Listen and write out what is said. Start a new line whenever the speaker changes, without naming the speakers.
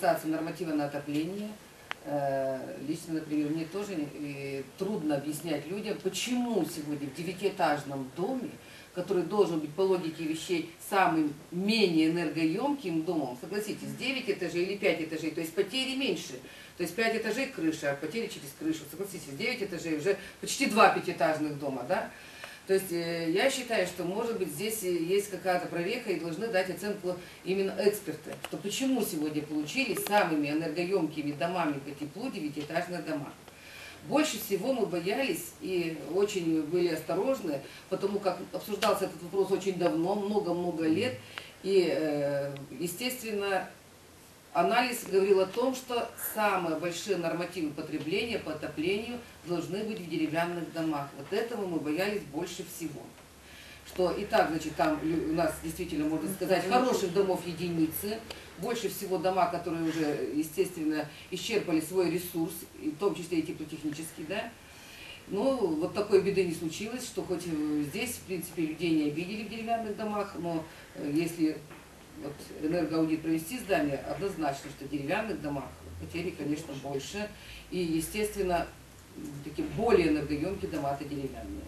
Касаться норматива на отопление, э, лично, например, мне тоже э, трудно объяснять людям, почему сегодня в девятиэтажном доме, который должен быть по логике вещей самым менее энергоемким домом, согласитесь, 9 этажей или 5 этажей, то есть потери меньше. То есть 5 этажей крыша, а потери через крышу, согласитесь, 9 этажей уже почти два пятиэтажных дома, да? То есть э, я считаю, что может быть здесь э, есть какая-то прореха и должны дать оценку именно эксперты, что почему сегодня получились самыми энергоемкими домами по теплу девятиэтажные дома. Больше всего мы боялись и очень были осторожны, потому как обсуждался этот вопрос очень давно, много-много лет, и, э, естественно, Анализ говорил о том, что самые большие нормативы потребления по отоплению должны быть в деревянных домах. Вот этого мы боялись больше всего. Что и так, значит, там у нас действительно, можно сказать, хороших домов единицы. Больше всего дома, которые уже, естественно, исчерпали свой ресурс, в том числе и теплотехнический, да. Ну, вот такой беды не случилось, что хоть э, здесь, в принципе, людей не обидели в деревянных домах, но э, если вот энергоаудит провести здание, однозначно, что в деревянных домах потери, конечно, больше. И, естественно, такие более энергоемкие дома это деревянные.